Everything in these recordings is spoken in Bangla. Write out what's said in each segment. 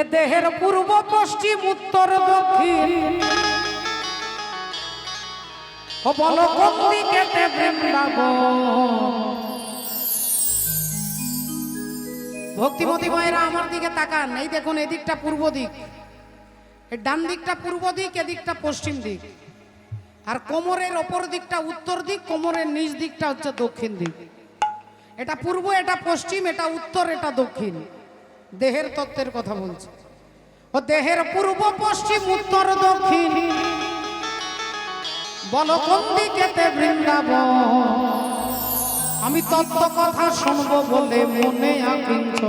এ দেহের পূর্ব, পশ্চিম, উত্তর, দক্ষিণ। বলো, কোন বৃন্দাবন? ভক্তিমতী মায়েরা আমার দিকে তাকান। এই দেখুন, এদিকটা পূর্ব দিক। ডান দিকটা পূর্ব দিক, এদিকটা পশ্চিম দিক। আর কোমরের ওপর দিকটা উত্তর দিক, কোমরের নিচ দিকটা হচ্ছে দক্ষিণ দিক। এটা পূর্ব, এটা পশ্চিম, এটা উত্তর, এটা দক্ষিণ। দেহের তত্ত্বের কথা বলছে। ও দেহের পূর্ব, পশ্চিম, উত্তর, দক্ষিণ। বলো, কোন দিকেতে বৃন্দাবন? আমি তত্ত্ব কথা শুনব বলে মনে আকিঞ্চ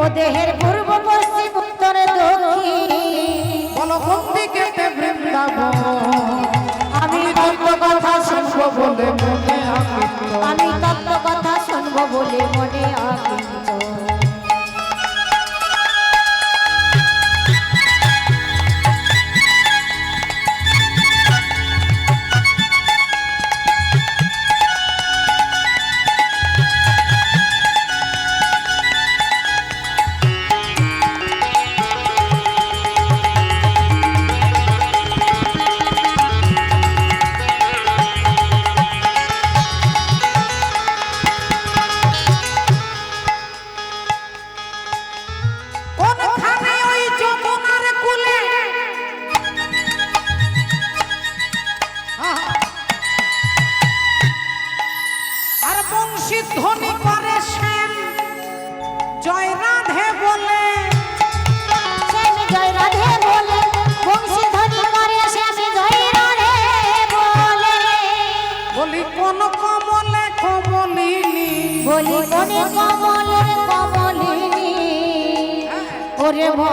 ও দেহের পূর্ব পশ্চিম উত্তরে আমি তত্ত্ব কথা শুনব বলে মনে আমি তত্ত্ব কথা শুনব বলে মনে আকিঞ্চ ধ্বনি করে শ্যাম জয় রাধে বলে। শ্যাম জয় রাধে বলে। বংশী ধ্বনি করে শ্যাম জয় রাধে বলে। বলি কোন কমলে কমলিনী। বলি কোনে কমলের কমলিনী। ওরে মা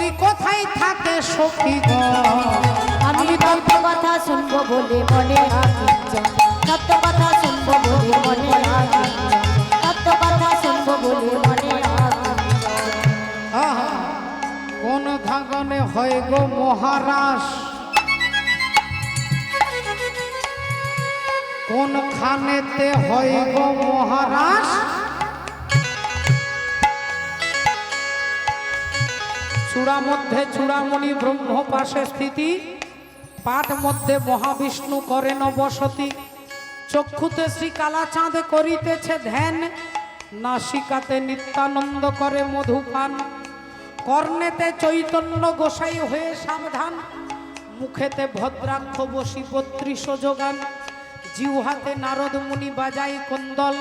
বলি কোথায় থাকে সখী গো আমি তত্ত্ব কথা শুনব বলে মনে আকিঞ্চ তত্ত্ব কথা শুনব বলে মনে আকিঞ্চ তত্ত্ব কথা শুনব বলে মনে আহা, কোন ধাগনে হয় গো মহারাস কোন খানেতে হয় গো মহারাস চূড়া মধ্যে চূড়ামণি ব্রহ্ম পাশে স্থিতি। পাঠ মধ্যে মহাবিষ্ণু করেন বসতি। চক্ষুতে শ্রী কালাচাঁদ করিতেছে ধ্যান। নাসিকাতে নিত্যানন্দ করে মধুপান। কর্ণেতে চৈতন্য গোসাই হয়ে সাবধান। মুখেতে ভদ্রাক্ষ বসি বত্রিশ যোগান। জিউহাতে নারদ মুনি বাজাই কুন্দল।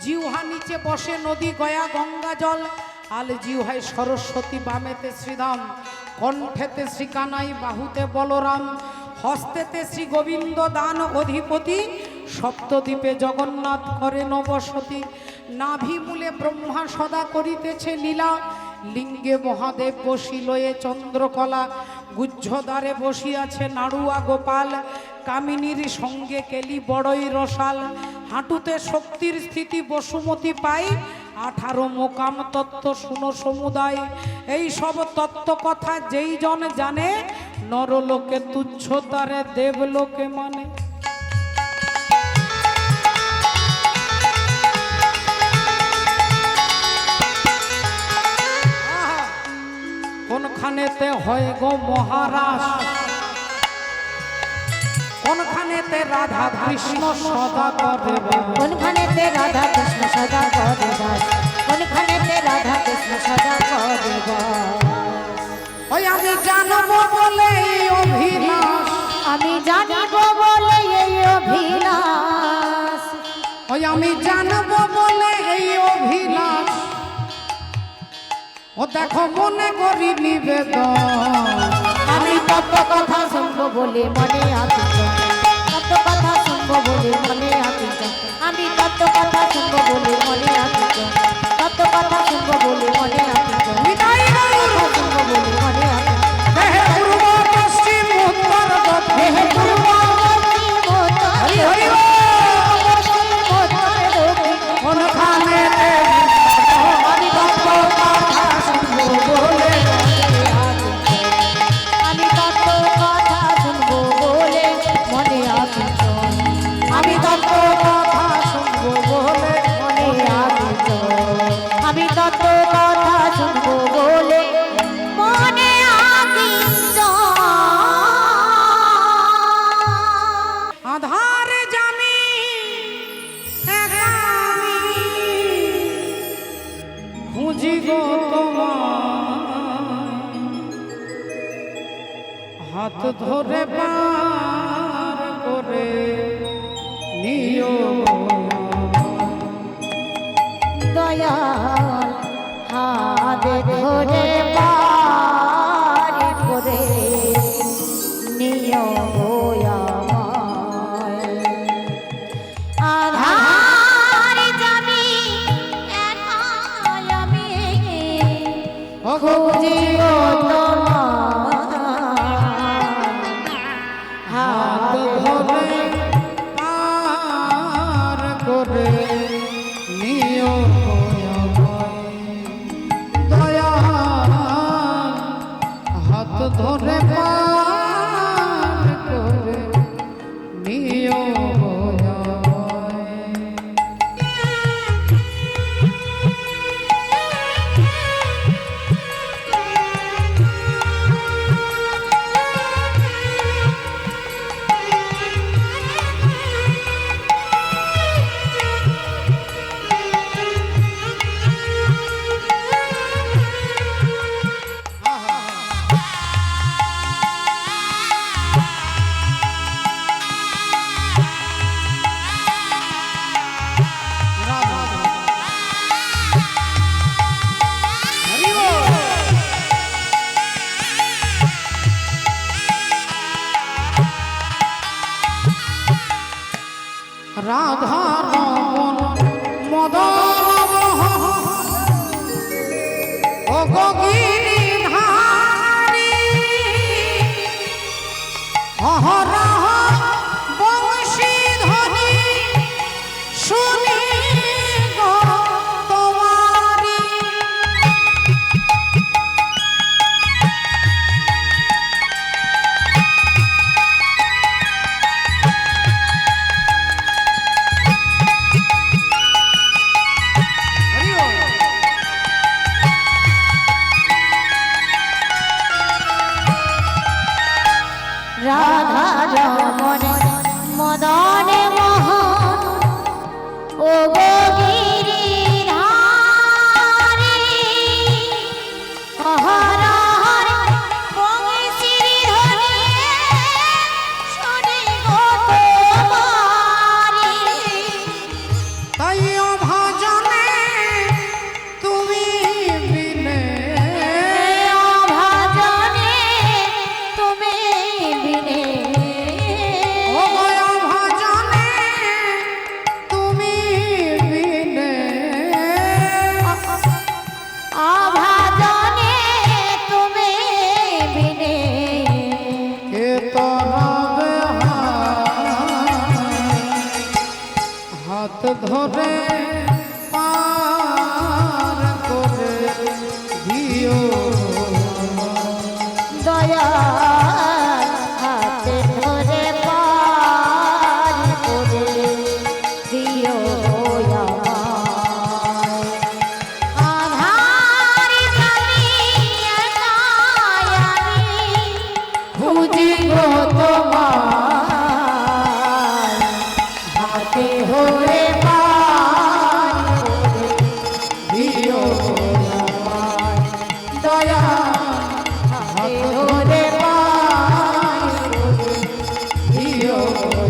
জিউহা নিচে বসে নদী গয়া গঙ্গা জল। আল জিউহাই সরস্বতী বামেতে শ্রীধাম, কণ্ঠেতে শ্রীকানাই, বাহুতে বলরাম, হস্তেতে শ্রী গোবিন্দ দান অধিপতি, সপ্তদ্বীপে জগন্নাথ করে নবসতী। নাভি মূলে ব্রহ্মা সদা করিতেছে লীলা, লিঙ্গে মহাদেব বসিলয়ে চন্দ্রকলা গুজ্জদ্বারে বসিয়াছে নাড়ুয়া গোপাল, কামিনীর সঙ্গে কেলি বড়ই রসাল। হাঁটুতে শক্তির স্থিতি বসুমতি পাই আঠারো মোকাম তত্ত্ব শুনো সমুদায়। এই সব তত্ত্ব কথা যেই জন জানে, নরলোকে তুচ্ছ তারে, দেবলোকে মানে। কোনখানেতে হয় গো মহারাষ্ট্র কোনখানেতে রাধা কৃষ্ণ সদা করে কোনখানেতে রাধা কৃষ্ণ সদা করে কোনখানেতে রাধা কৃষ্ণ সদা করে ওই আমি জানব বলে এই আমি জানব বলে এই অভিলাষ। ওই আমি জানব বলে এই অভিলাষ। ও দেখো মনে করি নিবেদন। কত কথা শুনব বলে মনে আছি কত কথা শুনব বলে মনে আছি আমি কত কথা শুনব বলে মনে আছি কত কথা শুনব বলে মনে আছি কথা শুনব বলে দয়াল হাত ধরে পা you. Thank you.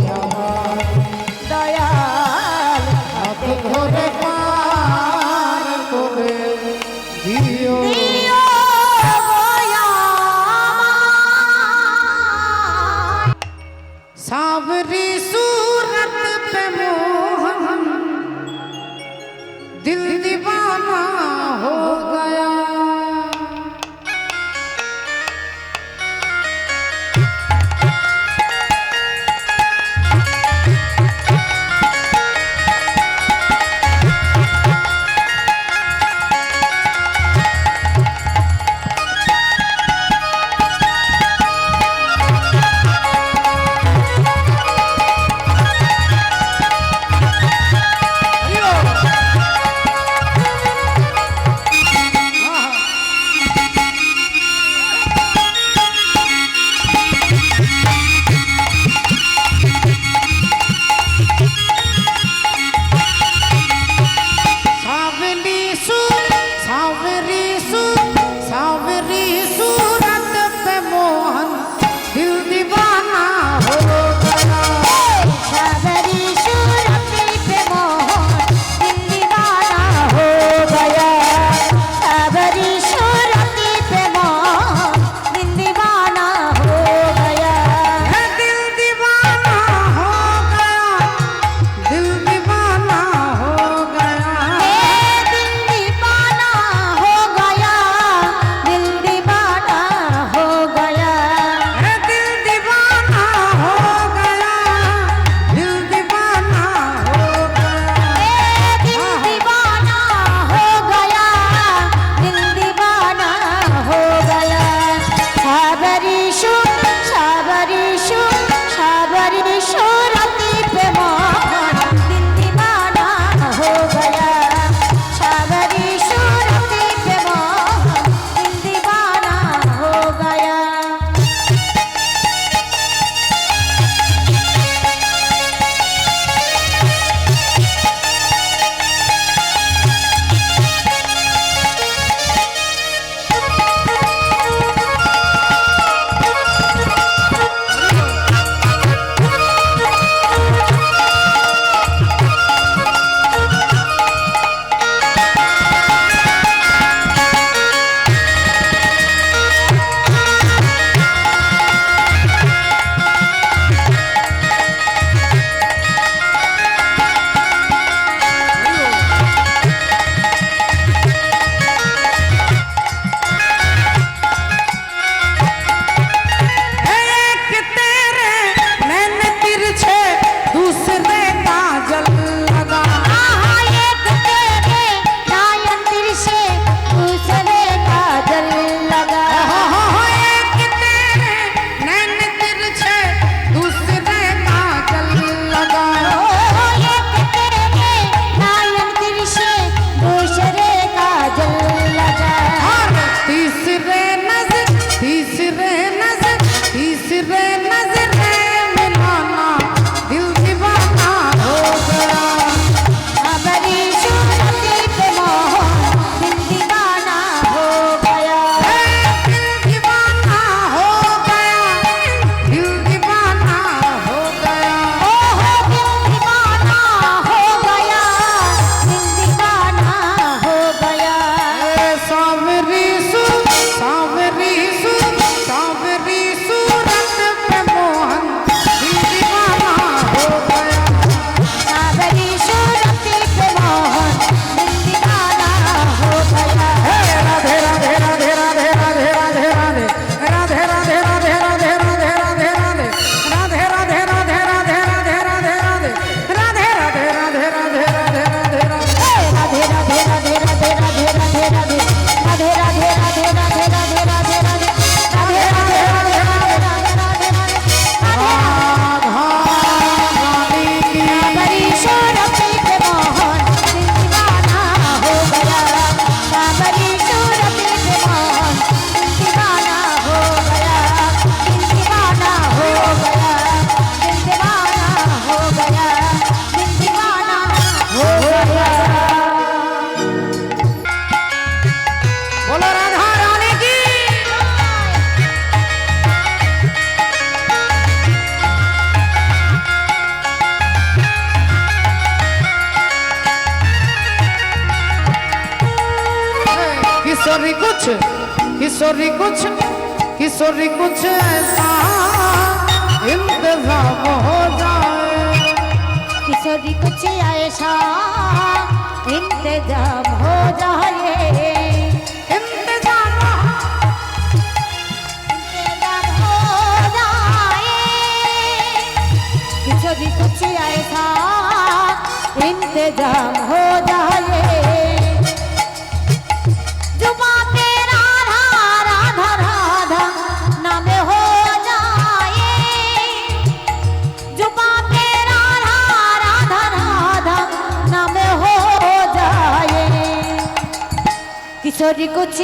किशोरी कुछ किशोरी कुछ ऐसा इंतजाम हो जाए किशोरी कुछ ऐसा इंतजाम हो जाए इंतजाम हो जाए किशोरी कुछ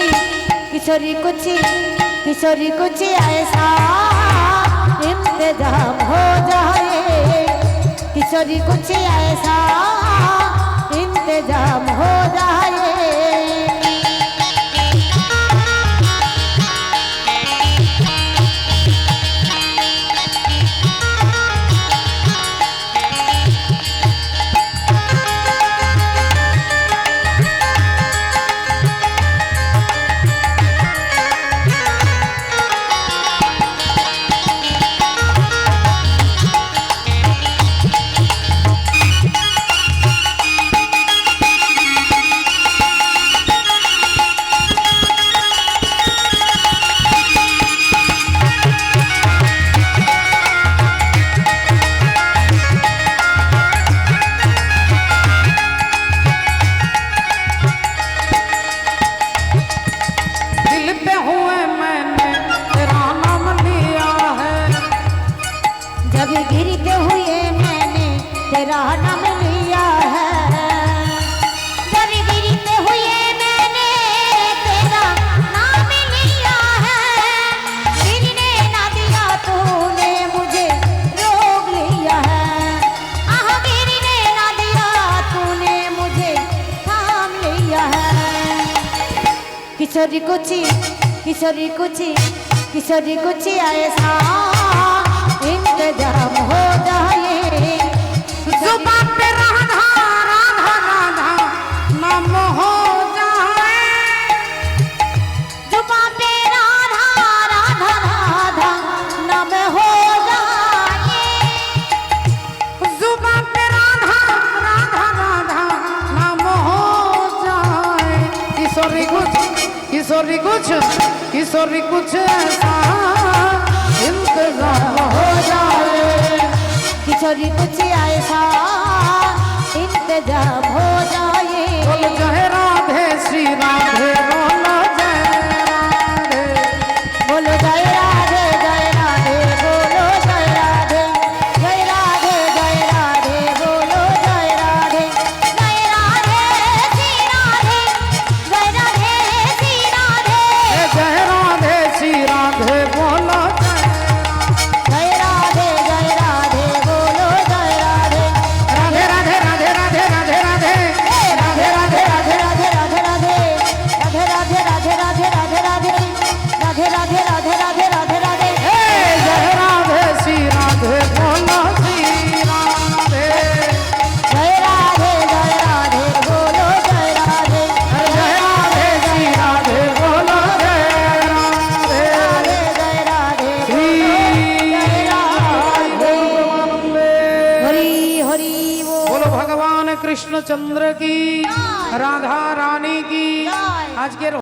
किशोरी कुछ किशोरी कुछ ऐसा इंतज़ाम हो जाए। किशोरी कुछ ऐसा इंतज़ाम हो जाए। কিশোরী কুচি কিশোরী কুচি কিশোরী কুচি আয় সা किशोरी कुछ ऐसा इंतज़ाम हो जाए। किशोरी कुछ ऐसा इंतज़ाम हो जाए। बोल राधे श्री राधे राधे चंद्र की राधा रानी की। आज के